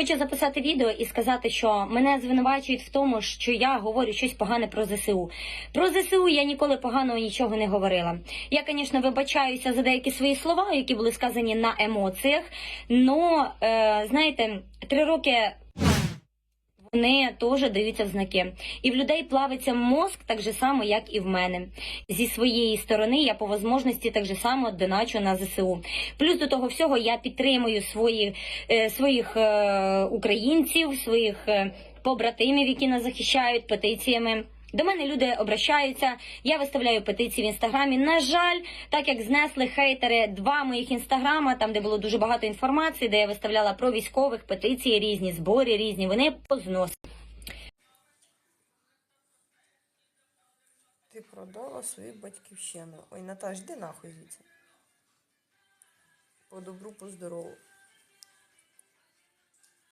Хочу записати відео і сказати, що мене звинувачують в тому, що я говорю щось погане про ЗСУ. Про ЗСУ я ніколи поганого нічого не говорила. Я, звісно, вибачаюся за деякі свої слова, які були сказані на емоціях. але, знаєте, три роки. Вони теж даються в знаки. І в людей плавиться мозк так же само, як і в мене. Зі своєї сторони я по можливості так же само доначу на ЗСУ. Плюс до того всього я підтримую свої, е, своїх е, українців, своїх е, побратимів, які нас захищають петиціями. До мене люди обращаються. Я виставляю петиції в інстаграмі. На жаль, так як знесли хейтери два моїх інстаграма, там де було дуже багато інформації, де я виставляла про військових петиції різні, збори різні. Вони позносили. Ти продала свою батьківщину. Ой, Наташ, де нахуй звідси? По добру, по здорову.